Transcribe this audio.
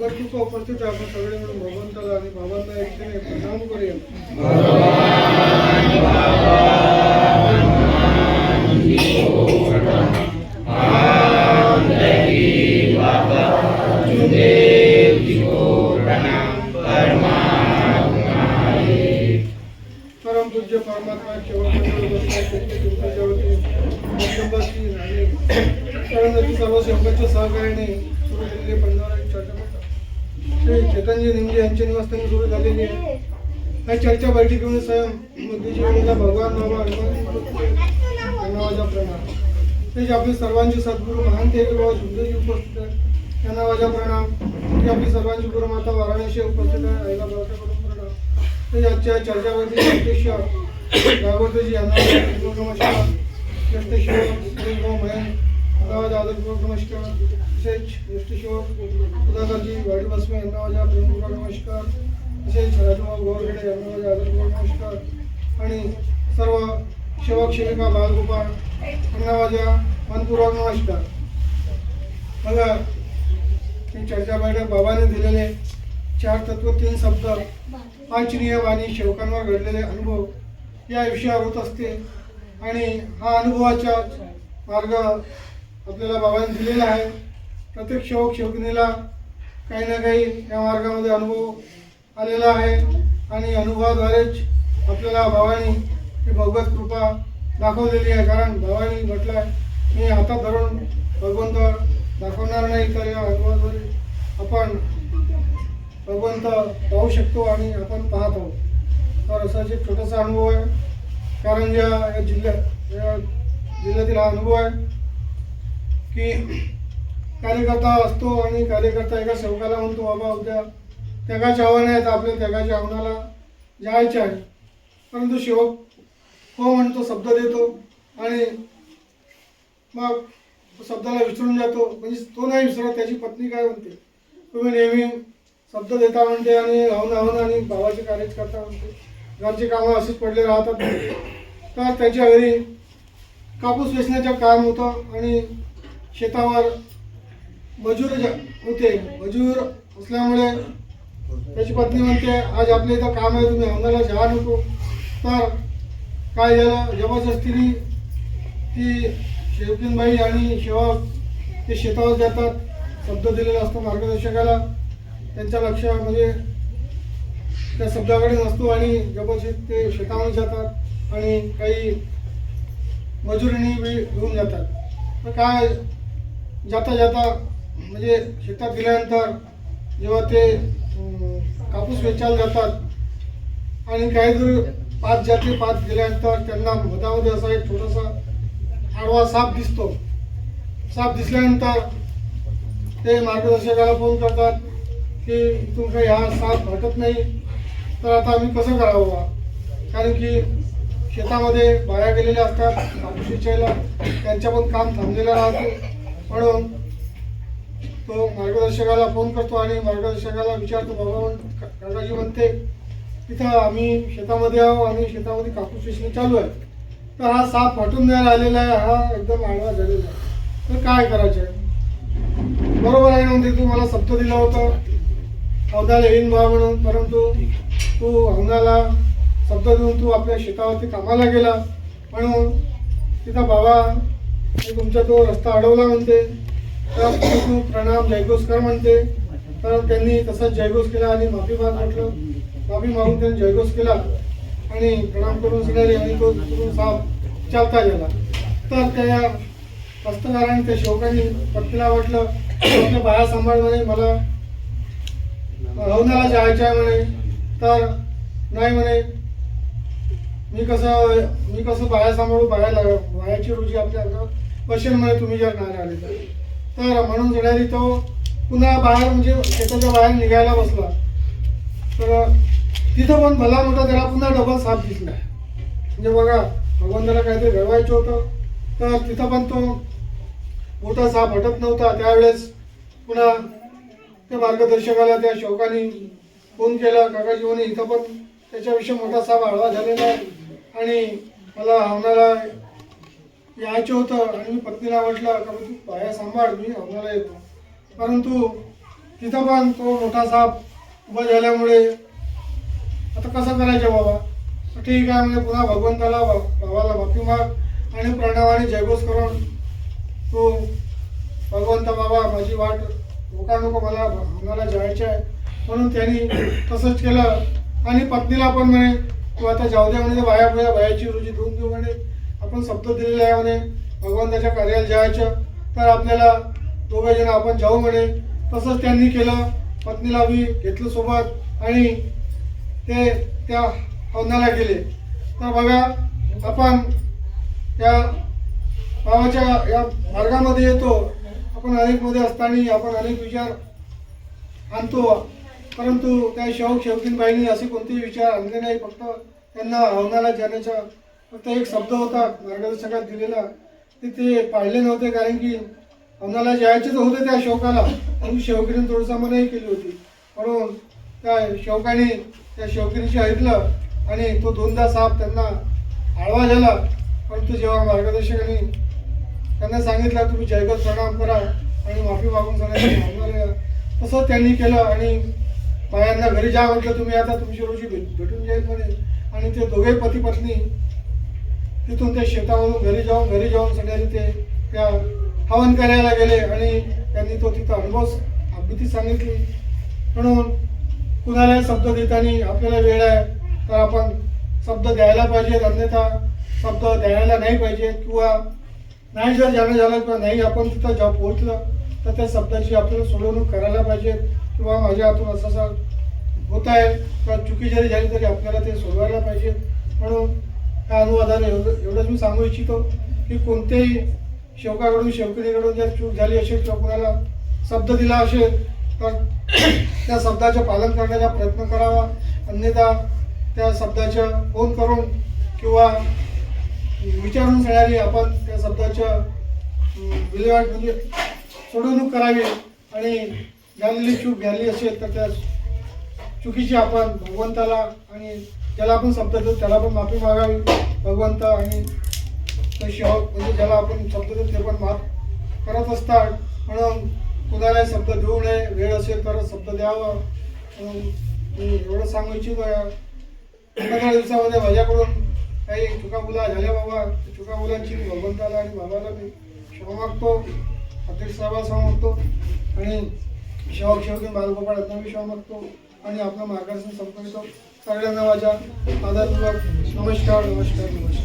भगवत उपस्थित आपण सगळे म्हणून भगवंताला आणि बाबांना एकटीने प्रणाम करूया. परम पूज्य परमात्मा शेवटी सर्व संघाच्या सहकार्याने सुरू केलेले पंधरा श्री चेतनजी निमजे यांच्या निवासस्थानी सुरू झालेली. आहे या चर्चा बैठकीमध्ये स्वयं मोदीजी भगवान बाबा धन्यवाद प्रणाम तेच आपले सर्वांचे सद्गुरू महान तेल बाबा शुद्धजी उपस्थित आहे या माझा प्रणाम ती आपली सर्वांची गुरुमाता वाराणसी उपस्थित आहे आईला बाबाकडून प्रणाम ते आजच्या चर्चामध्ये अध्यक्ष भागवतजी यांना नमस्कार. ज्येष्ठ शिव मयन गावात आदरपूर्वक नमस्कार. तसेच ज्येष्ठ शिव सुधाकरजी वाडी बसवे यांना माझा नमस्कार. तसेच राजकुमार गोरखेडे यांना आदर आदरपूर्वक नमस्कार. आणि सर्व सेवक सेविका बालगोपाळ यांना माझा मनपूर्वक नमस्कार. बघा ही चर्चा बैठक बाबाने दिलेले चार तत्व तीन शब्द पाच नियम आणि सेवकांवर घडलेले अनुभव या विषयावर होत असते. आणि हा अनुभवाचा मार्ग आपल्याला बाबांनी दिलेला आहे. प्रत्येक सेवक सेवकिनीला काही ना काही या मार्गामध्ये अनुभव आलेला आहे. आणि अनुभवाद्वारेच आपल्याला भावानी ही भगवत कृपा दाखवलेली आहे. कारण भावानी म्हटलं आहे मी हातात धरून भगवंत दाखवणार नाही तर या अनुभवाद्वारे आपण भगवंत पाहू शकतो आणि आपण पाहत आहोत. तर असा एक छोटासा अनुभव आहे कारण ज्या या जिल्ह्यात या जिल्ह्यातील हा अनुभव आहे. की कार्यकर्ता असतो आणि कार्यकर्ता एका सेवकाला म्हणतो बाबा उद्या त्यागाचे आव्हान आहे तर आपल्या त्यागाच्या आव्हानाला जायचे आहे. परंतु सेवक हो म्हणतो शब्द देतो आणि मग शब्दाला विसरून जातो. म्हणजे तो नाही विसरत त्याची पत्नी काय म्हणते? तुम्ही नेहमी शब्द देता म्हणते आणि राहून राहून आणि भावाचे कार्यच करता म्हणते. घरचे कामं असेच पडले राहतात तर त्याच्या घरी कापूस वेचण्याचं काम होतं आणि शेतावर मजूर ज- होते मजूर असल्यामुळे त्याची पत्नी म्हणते आज आपल्या इथं काम आहे तुम्ही अंगाला जा नको. तर काय झालं? जबरदस्तीने ती शेवकीनबाई आणि सेवक ते शेतावर जातात. शब्द दिलेला असतो मार्गदर्शकाला. त्यांचं लक्ष म्हणजे त्या शब्दाकडे नसतो आणि जबरदस्त ते शेतामध्ये जातात आणि काही मजुरीने बी घेऊन जातात. तर काय जाता जाता म्हणजे शेतात गेल्यानंतर जेव्हा ते कापूस वेचायला जातात आणि काही जर पाच जाते पाच गेल्यानंतर त्यांना मधामध्ये असा एक छोटासा आडवा साप दिसतो. साप दिसल्यानंतर ते मार्गदर्शकाला फोन करतात की तुमचा काही हा साप हटत नाही तर आता आम्ही कसं करावं बा? कारण की शेतामध्ये बाया गेलेल्या असतात कापूस वेचायला. त्यांच्या पण काम थांबलेलं राहतो. म्हणून तो मार्गदर्शकाला फोन करतो आणि मार्गदर्शकाला विचारतो बाबा म्हण काकाजी म्हणते तिथं आम्ही शेतामध्ये आहो आणि शेतामध्ये कापूस वेचणे चालू आहे. तर हा साप फाटून द्यायला आलेला आहे हा एकदम आडवा झालेला आहे. तर काय करायचं? आहे बरोबर आहे म्हणते तू मला शब्द दिला होता. अवधाला येईन बा म्हणून परंतु तू अवधाला शब्द देऊन तू आपल्या शेतावरती कामाला गेला. म्हणून तिथं बाबा तुमचा तो रस्ता अडवला म्हणते. तर तू प्रणाम जयघोष कर म्हणते. तर त्यांनी तसंच जयघोष केला आणि माफी माग म्हटलं. माफी मागून त्यांनी जयघोष केला आणि प्रणाम करून सगळे आणि तो तिकडून साप चालता गेला. तर त्या कष्टकाराने त्या शेवकांनी पत्नीला वाटलं आपल्या बाया सांभाळ म्हणे मला हवनाला जायचं आहे म्हणे. तर नाही म्हणे. मी कसं मी कसं बाया सांभाळू? बाया लाग बायाची रुची आपल्या अंगात बसेल तुम्ही जर नाही आले तर. तर म्हणून जणारी तो पुन्हा बाहेर म्हणजे शेताच्या बाहेर निघायला बसला. तर तिथं पण भला मोठा त्याला पुन्हा डबल साप दिसला. म्हणजे बघा भगवंताला काहीतरी घडवायचं होतं. तर तिथं पण तो मोठा साप हटत नव्हता. त्यावेळेस पुन्हा त्या मार्गदर्शकाला त्या शोकाने फोन केला. काकाजी म्हणे इथं पण त्याच्याविषयी मोठा साप आळवा झालेला आहे. आणि मला हवनाला यायचं होतं आणि मी पत्नीला म्हटलं का तू पाया सांभाळ मी हवनाला येतो. परंतु तिथं पण तो मोठा साप उभा झाल्यामुळे आता कसं करायचं बाबा? ठीक आहे म्हणजे पुन्हा भगवंताला भावाला माफी माग आणि प्रणवाने जयघोष करून तो भगवंत बाबा माझी वाट धोका नको मला भावनाला जायचं आहे. म्हणून त्यांनी तसंच केलं. आणि पत्नीला पण म्हणे तू आता जाऊ दे म्हणजे बाया बाया बायाची रुजी धुवून देऊ म्हणे आपण शब्द दिलेला आहे म्हणे. भगवंताच्या कार्याला जायचं. तर आपल्याला दोघे जण आपण जाऊ म्हणे. तसंच त्यांनी केलं. पत्नीला बी घेतलं सोबत आणि ते त्या हवनाला गेले. तर बघा आपण त्या भावाच्या या मार्गामध्ये येतो. आपण अनेकमध्ये असताना आपण अनेक विचार आणतो. परंतु त्या शौक शौकीनबाईंनी असे कोणतेही विचार आणले नाही. फक्त त्यांना हवनाला जाण्याचा फक्त एक शब्द होता मार्गदर्शकात दिलेला. ते ते पाळले नव्हते कारण की हवनाला जायचेच होते त्या शौकाला. म्हणून शौकीने थोडंसं मनाई केली होती. म्हणून त्या शौकाने त्या शेवकिरीशी ऐकलं आणि तो दोनदा साप त्यांना आळवा झाला. परंतु जेव्हा मार्गदर्शकाने त्यांना सांगितलं तुम्ही जयगत प्रणाम करा आणि माफी मागून सांगायचं तसं त्यांनी केलं आणि बायांना घरी जा म्हटलं तुम्ही आता तुमची रोजी भेट भेटून जाईल म्हणे. आणि ते दोघे पती पत्नी तिथून ते शेतामधून घरी जाऊन घरी जाऊन सगळ्यांनी ते त्या हवन करायला गेले आणि त्यांनी तो तिथं अनुभव अभिती सांगितली. म्हणून कुणालाही शब्द देताना आपल्याला वेळ आहे तर आपण शब्द द्यायला पाहिजेत. अन्यथा शब्द द्यायला नाही पाहिजे किंवा नाही जर जाणं झालं किंवा नाही आपण तिथं जेव्हा पोहोचलं तर त्या शब्दाची आपल्याला सोडवणूक करायला पाहिजे किंवा माझ्या हातून असं असं होत आहे. किंवा चुकी जरी झाली तरी आपल्याला ते सोडवायला पाहिजे म्हणून त्या अनुवादाने एवढं एवढंच मी सांगू इच्छितो की कोणत्याही शेवकाकडून शेवकिनीकडून जर चूक झाली असेल किंवा कोणाला शब्द दिला असेल तर त्या शब्दाचं पालन करण्याचा प्रयत्न करावा. अन्यथा त्या शब्दाचं फोन करून किंवा विचारून घेणारी आपण त्या शब्दाच्या विल्हेवाट म्हणजे सोडवणूक करावी आणि झालेली चूक झाली असेल तर त्या चुकीची आपण भगवंताला आणि ज्याला आपण शब्द देतो त्याला पण माफी मागावी भगवंत आणि शेवक म्हणजे ज्याला आपण शब्द देतो ते पण माफ करत असतात. म्हणून कुणाला शब्द देऊ नये वेळ असेल तर शब्द द्यावा. म्हणून मी एवढं सांगू इच्छितो पंधरा दिवसामध्ये माझ्याकडून काही चुकामुला झाल्या बाबा. चुका मुलांची मी भगवंताला आणि बाबाला मी क्षमा मागतो. अध्यक्ष साहेबाला क्षमा मागतो आणि शेवक शेवटी बालगोपाळ यांना मी क्षमा मागतो. आणि आपलं मार्गदर्शन संपवितो. सगळ्यांना माझ्या आदरपूर्वक नमस्कार नमस्कार नमस्कार